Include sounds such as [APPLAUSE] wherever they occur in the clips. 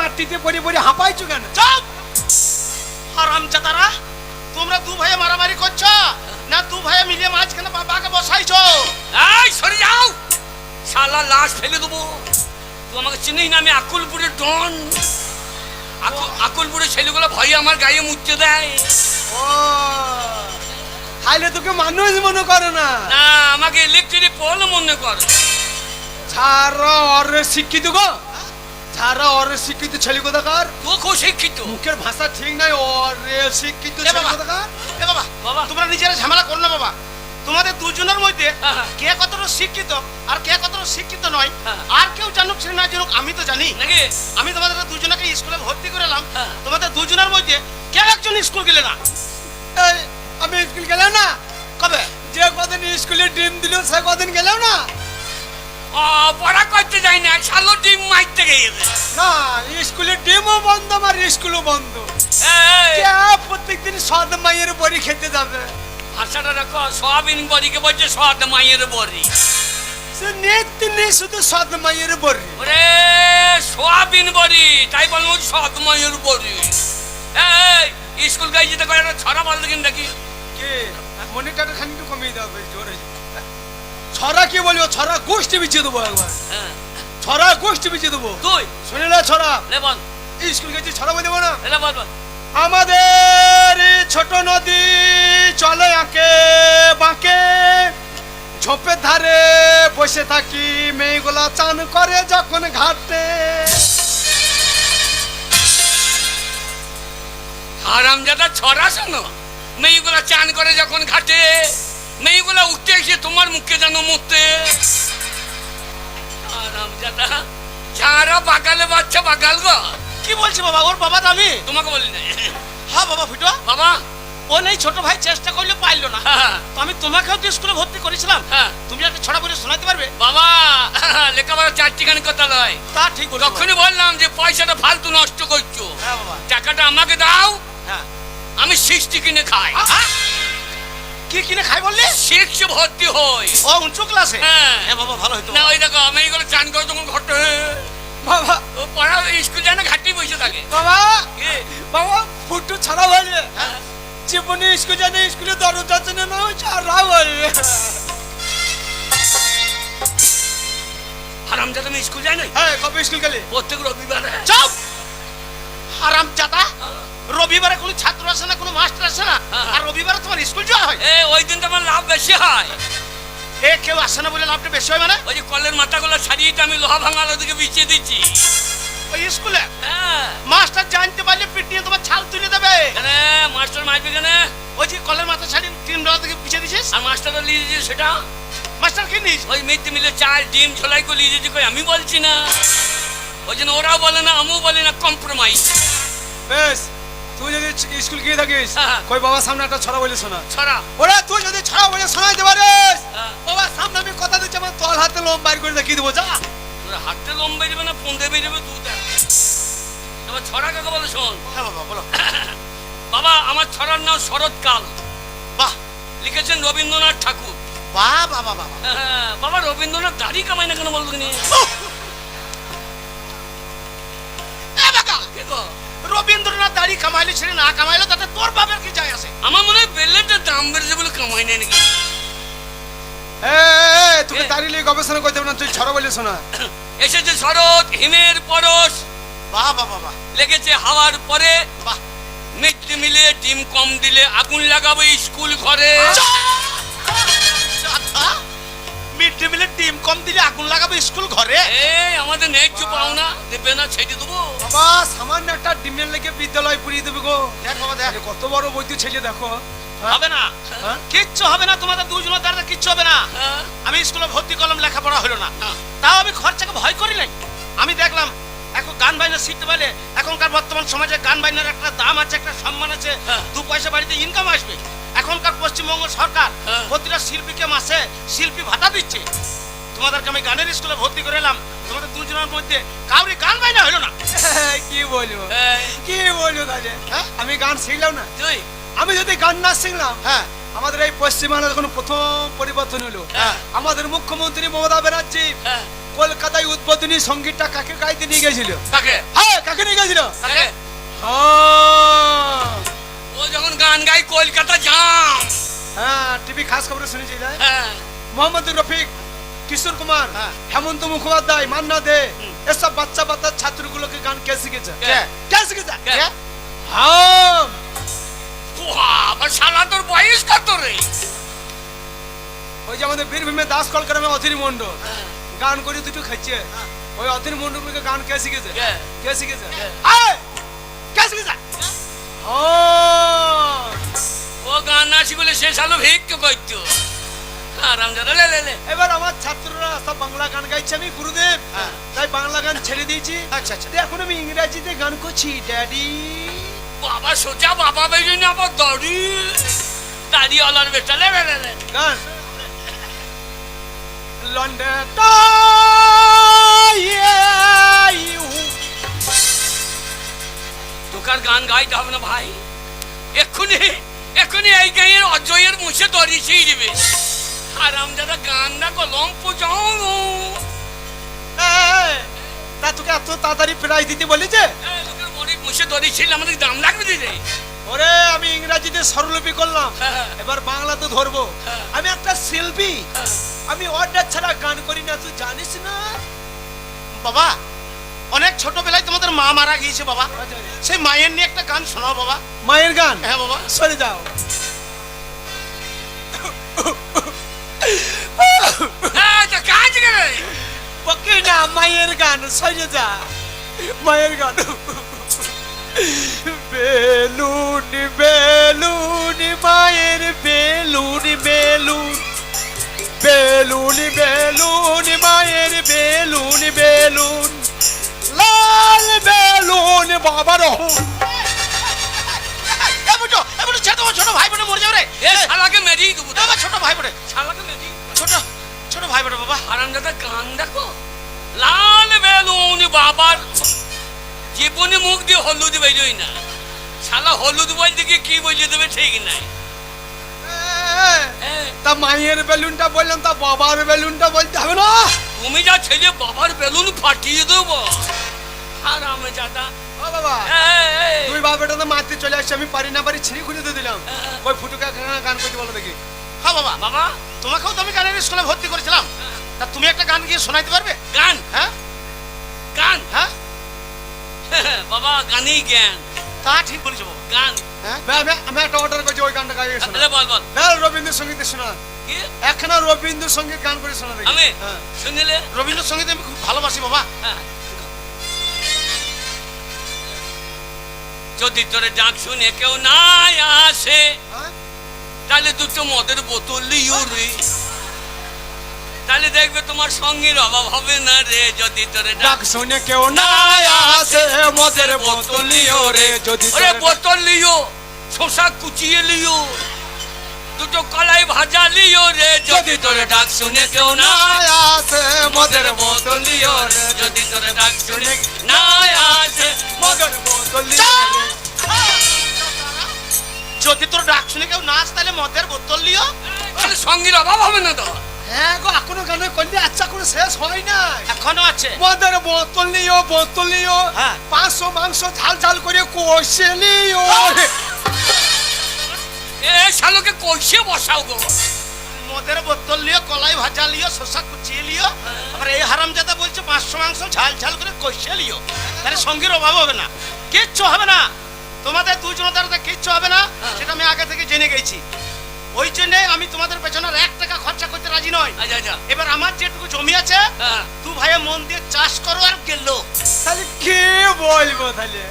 মাটিতে পড়ে পড়ে হাঁপাইছো কেন? চুপ হারাম চাতারা তোমরা দু ভাইয়ে মারামারি করছ না দু ভাইয়ে মিলিয়ে মাঝখানে বাবাকে বসাইছো? এই সরে যাও! শালা লাশ ফেলে দেবো। তুই আমাকে চিনিস না আমি আকুলপুরের ডন। আকু- আকুলপুরের ছেলেগুলো ভয়ে আমার গায়ে মুচ্ছে দেয়। ও তাইলে তোকে মানুষ মনে করে না? না আমাকে ইলেকট্রিক পোল মনে কর। ছাড়া অরে শিক্ষিত গো। ছাড়া অরে শিক্ষিত ছেলে কোথাকার তো খুব শিক্ষিত মুখের ভাষা ঠিক নাই অরে শিক্ষিত ছেলে কোথাকার এ বাবা বাবা। তোমরা নিজেরা ঝামেলা করো না বাবা তোমাদের দুজনের মধ্যে। কে কতটা শিক্ষিত আর কে কতটা শিক্ষিত নয়। আর কেউ জানুক সে না জানুক আমি তো জানি নাকি আমি তোমাদের দুজনকে স্কুলে ভর্তি করেলাম। তোমাদের দুজনের মধ্যে কে একজন স্কুল গেলে না এই, আমি স্কুল গেলাম না কবে যে কদিন স্কুলে ডিম দিল সে কদিন গেলাম না পড়া করতে যাই না শালো ডিম মারতে গিয়েছে না স্কুলে ডিমও বন্ধ আমার স্কুলও বন্ধ। প্রত্যেকদিন সদ মাইয়ের বড়ি খেতে যাবে? ভাষাটা রাখো সোয়াবিন বড়িকে বলছে সোয়াদ মাইয়ের বড়ি। সে নিত্য নেই শুধু সদ মাইয়ের বড়ি। ওরে সোয়াবিন বড়ি তাই বলব সোয়াদ মাইয়ের বড়ি। এই স্কুল গাই যেতে করে ছড়া বল দেখিন দেখি কে? খানিকটু কমিয়ে দাও বেশ জোরে। ছড়া কি বলব ছড়া গোষ্ঠী বিছিয়ে দেবো একবার। হ্যাঁ ছড়া গোষ্ঠী বিছিয়ে দেবো। তুই। শুনে না ছড়া। স্কুল গেছি ছড়া বলে দেবো না? আমাদের ছোট নদী চলে আঁকে বাঁকে। ঝোপের ধারে বসে থাকি মেয়েগুলা চান করে যখন ঘাটে। হারামজাদা ছড়া শোনো। মেয়েগুলা চান করে যখন ঘাটে। মেয়েগুলা উঠতে এসে তোমার মুখে যেন হারামজাদা যারা বাগালে বাচ্চা বাগাল গো কি বলছি বাবা ওর বাবা তো আমি তোমাকে বলি না হ্যাঁ বাবা ফুটো বাবা ও নেই ছোট ভাই চেষ্টা করলে পারল না হ্যাঁ, তো আমি তোমাকেও তো স্কুলে ভর্তি করেছিলাম হ্যাঁ। তুমি একটা ছড়া বলে শোনাতে পারবে বাবা লেখাপড়া চারটিখানি কথা নয় তা ঠিক তখনই বললাম যে পয়সাটা ফালতু নষ্ট করছ হ্যাঁ বাবা টাকাটা আমাকে দাও হ্যাঁ আমি সিক্সটি কিনে খাই আ? কি কিনে খাই বললি? সিক্স ভর্তি হই। ও উঁচু ক্লাসে হ্যাঁ। হ্যাঁ বাবা ভালো হতো না ওই দেখো আমি এগুলো চান করে তখন ঘটে। বাবা। ও পড়া স্কুল যায় না ঘাটি বসে থাকে বাবা। বাবা ফুটু ছাড়া বলে হ্যাঁ। জীবনে স্কুল জানে স্কুলে দরজা চেনে না ছাড়া বলে হারামজাদা আমি স্কুল যাই না হ্যাঁ কবে স্কুল গেলে? প্রত্যেক রবিবারে। চুপ! হারাম জাদা রবিবারে কোনো ছাত্র আসে না কোনো মাস্টার আসে না হ্যাঁ। আর রবিবারে তোমার স্কুল যাওয়া হয়? এ ওই দিন তোমার লাভ বেশি হয়। এ কেউ আসে না বলে লাভটা বেশি হয় মানে? ওই যে কলের মাথাগুলো ছাড়িয়ে আমি লোহা ভাঙার দিকে বিছিয়ে দিচ্ছি। ওই স্কুলে? হ্যাঁ। মাস্টার জানতে পারলে পিটিয়ে তোমার ছাল তুলে দেবে। কেন মাস্টার মারবে কেন? ওই যে কলের মাথা ছাড়িয়ে টিম ডলা থেকে পিছিয়ে দিছিস আর মাস্টারটা নিয়ে দিয়েছে সেটা? মাস্টার কি নিস ওই মিড মিলে চাল ডিম ঝোলাই করে নিয়ে দিয়েছে কই? আমি বলছি না। ওই জন্য ওরাও বলে না আমিও বলি না কম্প্রোমাইজ বেশ। তুই যদি স্কুল গিয়ে থাকিস হ্যাঁ। কই বাবার সামনে একটা ছড়া বলে শোনা ছড়া। ওরা তুই যদি ছড়া বলে শোনাইতে পারিস? হ্যাঁ। বাবার সামনে আমি কথা দিচ্ছি আমার তল হাতে লোম বাইর করে দেখিয়ে দেবো যা। তোর হাতে লম বেরোবে না ফোন দেবে যাবে তুই দেখ। এবার ছড়া কাকে বলে শোন? হ্যাঁ বাবা বলো। [COUGHS] বাবা আমার ছড়ার নাম শরৎকাল। বাহ। লিখেছেন রবীন্দ্রনাথ ঠাকুর। বাহ বাবা বাবা হ্যাঁ, বাবা রবীন্দ্রনাথ দাড়ি কামাই না কেন বলতো নি এ বাকা কি গো? রবীন্দ্রনাথ দাড়ি কামাইলে ছেড়ে না কামাইলো তাতে তোর বাপের কি যায় আসে আমার মনে হয় বেলেটের দাম বেড়েছে বলে কামাই নেই নাকি? দাঁড়িয়ে নিয়ে গবেষণা করতে হবে না তুই ছড়া বলে শোনা এসেছে শরৎ হিমের পরশ। বাহ বাহ বাহ বাহ। লেগেছে হাওয়ার পরে। বাহ। মিড মিলে ডিম কম দিলে আগুন লাগাবো স্কুল ঘরে। মিলের ডিম কম দিলে আগুন লাগাবে স্কুল ঘরে। এই আমাদের ন্যায্য পাওনা দেবে না ছেড়ে দেবো। বাবা সামান্য একটা ডিমের লেগে বিদ্যালয় পুড়িয়ে দেবে গো। দেখ বাবা দেখ। কত বড় বৈদ্য ছেলে দেখো। হ্যাঁ? হবে না। হ্যাঁ? কিচ্ছু হবে না তোমাদের দুজনের দ্বারা কিচ্ছু হবে না। হ্যাঁ, আমি স্কুলে ভর্তি করলাম লেখাপড়া হলো না। তাও আমি খরচাকে ভয় করি নাই। আমি দেখলাম এখন গান বাইনা শিখতে পারলে এখনকার বর্তমান সমাজে গান বাইনার একটা দাম আছে একটা সম্মান আছে। দু পয়সা বাড়িতে ইনকাম আসবে। এখনকার পশ্চিমবঙ্গ সরকার হ্যাঁ। প্রতিটা শিল্পীকে মাসে শিল্পী ভাতা দিচ্ছে। তোমাদেরকে আমি গানের স্কুলে ভর্তি করে এলাম। তোমাদের দুজনের মধ্যে কাউরি গান বাইনা হলো না। কি বলব? কি বলব তাহলে? হ্যাঁ? আমি গান শিখলাম না। তুই আমি যদি গান না শিখলাম হ্যাঁ। আমাদের এই পশ্চিমবাংলার যখন প্রথম পরিবর্তন হলো। হ্যাঁ। আমাদের মুখ্যমন্ত্রী মমতা ব্যানার্জি হ্যাঁ, কলকাতায় উদ্বোধনী সঙ্গীতটা কাকে গাইতে নিয়ে গেছিল? কাকে? হ্যাঁ কাকে নিয়ে গেছিল? কাকে? হ্যাঁ। ও যখন গান গাই কলকাতা হ্যাঁ টিভি খাস খবরে শুনেছি হ্যাঁ মোহাম্মদ রফিক কিশোর কুমার। হেমন্ত মুখোপাধ্যায় মান্না দে এসব বাচ্চা বাচ্চা ছাত্রগুলোকে গান কে শিখেছে কে? শিখেছে? হ্যাঁ বাবা শালা তোর বয়স কত রে ওই যে আমাদের বীরভূমে দাস কলকাতামে অধীর মন্ডল গান করে দুটো খাচ্ছে ওই অধীর মন্ডলকে গান কে শিখেছে? কে শিখেছে সে শালো ভিক্ষু করতো এবার আমার ছাত্ররা সব বাংলা গান গাইছে আমি গুরুদেব। হ্যাঁ। তাই বাংলা গান ছেড়ে দিয়েছি। আচ্ছা আচ্ছা। এখন আমি ইংরেজিতে গান করছি ড্যাডি বাবা সোজা বাবা বেরিয়ে না আবার দাড়ি। দাড়ি আলার বেটা লে লে লে লে। গান। লন্ডন তোকার গান গাইতে হবে না ভাই। এক্ষুনি এক্ষুনি এই গাঁয়ের অজয়ের মুছে দড়িয়েছি দিবে। আরাম দাদা গান না কলম পুজাও। তা তোকে এত তাড়াতাড়ি প্রাইজ দিতে বলেছে লোকের বড়ি মুখে দড়িয়েছিল আমাদের দাম লাগবে দিদি ওরে আমি ইংরেজিতে স্বরলিপি করলাম। হ্যাঁ। এবার বাংলাতে ধরবো। হ্যাঁ। আমি একটা শিল্পী। আমি অর্ডার ছাড়া গান করি না তুই জানিস না? বাবা অনেক ছোটবেলায় তোমাদের মা মারা গিয়েছে বাবা। সেই মায়ের নিয়ে একটা গান শোনাও বাবা। মায়ের গান? হ্যাঁ বাবা। সরে যাও। না মায়ের গান সরে যা। মায়ের গান। বেলুন বেলুন মায়ের বেলুন বেলুন। বেলুন বেলুন মায়ের বেলুন বেলুন। বাবার এ বুঝো এ বুঝো ছেড়ে তোমার ছোট ভাই বোনে মরে যাবে রে। শালাকে মেরেই দেবো ছোট ভাই বোনে শালাকে মেরেই ছোট ছোট ভাই বোনে বাবা। আরাম গান দেখো? লাল বেলুন বাবার জীবনে মুখ দিয়ে হলুদ বেরোই না। শালা হলুদ বলতে গিয়ে কি বুঝিয়ে দেবে ঠিক নাই। হ্যাঁ, তা মায়ের বেলুনটা বললাম তা বাবার বেলুনটা বলতে হবে না? তুমি যা ছেলে বাবার বেলুন ফাটিয়ে দেবো। আরাম দাদা ও বাবা। এই, এই, তুই বাবাটা তো মারতে চলে আসছে আমি পারি না পারি ছিঁড়ি খুলে দিয়ে দিলাম। হ্যাঁ। ওই ফুটুকা গান- গান করতে বলো দেখি। হ্যাঁ বাবা। বাবা। তোমাকেও তো আমি গানের স্কুলে ভর্তি করেছিলাম। তা তুমি একটা গান গিয়ে শোনাইতে পারবে? গান? হ্যাঁ। গান? হ্যাঁ। [LAUGHS] বাবা গানেই জ্ঞান। তা ঠিক বলেছ বাবা। গান। আমি আমি একটা অর্ডার করছি ওই গানটা গাইয়ে শোনা। বল বল। রবীন্দ্রসঙ্গীতে শোনা। একখানা রবীন্দ্রসঙ্গীত গান করে শোনা দেখি। আমি। শুনিলে? রবীন্দ্রসঙ্গীত আমি খুব ভালোবাসি বাবা। হ্যাঁ। যদি তোরে ডাক শুনে কেউ না আসে হ্যাঁ? তাহলে দুটো মদের বোতল লিও রে তাহলে দেখবে তোমার সঙ্গের অভাব হবে না রে যদি তোরে ডাক শুনে কেউ না আসে মদের বোতল লিও রে যদি ওরে বোতল লিও শশা কুচিয়ে লিও দুটো কলাই ভাজা লিও রে যদি তোরে ডাক শুনে কেউ না আসে মদের বোতল লিও রে যদি তোরে ডাক শুনে না অভাব হবে না তো। হ্যাঁ গো এখনও গানে করলে? আচ্ছা কোনো শেষ হয় না এখনও আছে। মদের বোতল নিও বোতল নিও। হ্যাঁ। পাঁচশো মাংস ঝাল ঝাল করে কষে নিও। এ শালোকে কইছে বসাও গো। মদের বোতল নিও কলাই ভাজা লিও শসা কুচিয়ে লিও আবার এই হারামজাদা বলছে পাঁচশো মাংস ঝাল ঝাল করে কষে লিও তাহলে সঙ্গীর অভাব হবে না। কিচ্ছু হবে না। তোমাদের দুজনের দ্বারা কিচ্ছু হবে না। সেটা আমি আগে থেকে জেনে গেছি। ওই জন্যে আমি তোমাদের পেছনে আর এক টাকা খরচা করতে রাজি নয় আচ্ছা আচ্ছা। এবার আমার যেটুকু জমি আছে হ্যাঁ। দু ভাইয়ে মন দিয়ে চাষ করো আর গেল। তাহলে কে বলব তাহলে?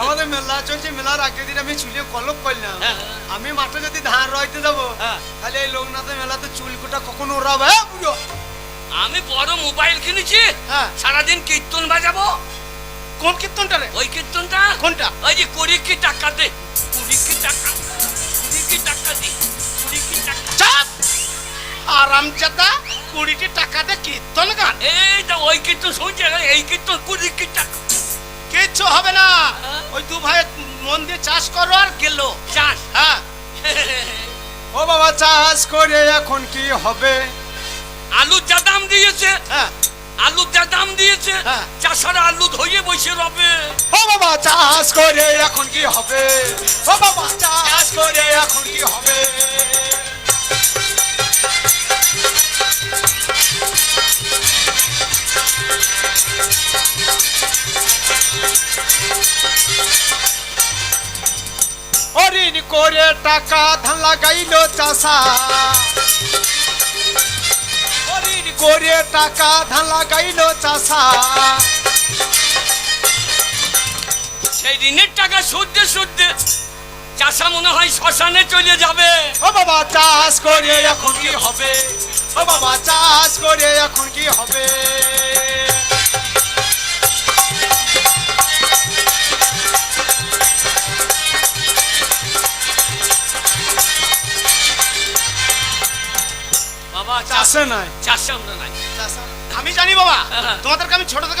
আমাদের মেলা চলছে মেলার আগের দিন আমি চুলে কলপ করলাম। হ্যাঁ। আমি মাঠে যদি ধান রইতে যাব হ্যাঁ। তাহলে এই লোকনাথের মেলাতে চুলকুটা কখন ওরাবে হ্যাঁ আমি বড় মোবাইল কিনেছি। হ্যাঁ। সারাদিন কীর্তন বাজাবো। কোন কীর্তনটা রে? ওই কীর্তনটা? কোনটা? ওই যে কুড়ি কি টাকা দে। কুড়ি কি টাকা? কুড়ি কি টাকা দে। আরামজাদা কুড়িটি টাকা দিয়ে কীর্তন গান। এই তো ওই কীর্তন শুনছে এই কীর্তন কুড়ি কি টাকা? কিচ্ছু হবে না। হ্যাঁ। ওই দু ভাই মন দিয়ে চাষ করো আর গেল। চাষ? হ্যাঁ। [LAUGHS] ও বাবা চাষ করে এখন কি হবে? আলুর যা দাম দিয়েছে। হ্যাঁ। আলুর যা দাম দিয়েছে। হ্যাঁ। চাষারা আলু ধইয়ে বসে রবে। ও বাবা চাষ করে এখন কি হবে? ও বাবা চাষ করে এখন কি হবে? অরিন করে টাকা ধান লাগাইল চাষা। অরিন করে টাকা ধান লাগাইল চাষা। সেই ঋণের টাকা সুদে সুদে চাষা মনে হয় শ্মশানে চলে যাবে। ও বাবা চাষ করে এখন কি হবে? ও বাবা চাষ করে এখন কি হবে?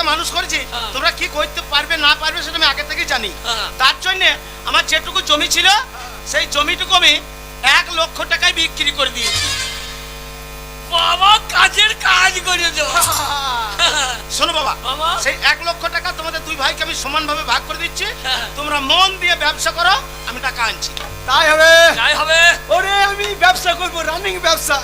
মানুষ করেছি হ্যাঁ। তোমরা কি করতে পারবে না পারবে সেটা আমি আগে থেকে জানি হ্যাঁ। তার জন্য আমার যেটুকু জমি ছিল সেই জমিটুকু আমি এক লক্ষ টাকায় বিক্রি করে দিয়েছি বাবা কাজের কাজ করে দেবো [LAUGHS] শোনো বাবা। সেই এক লক্ষ টাকা তোমাদের দুই ভাইকে আমি সমানভাবে ভাগ করে দিচ্ছি হ্যাঁ। তোমরা মন দিয়ে ব্যবসা করো আমি টাকা আনছি তাই হবে যাই হবে ওরে আমি ব্যবসা করব রানিং ব্যবসা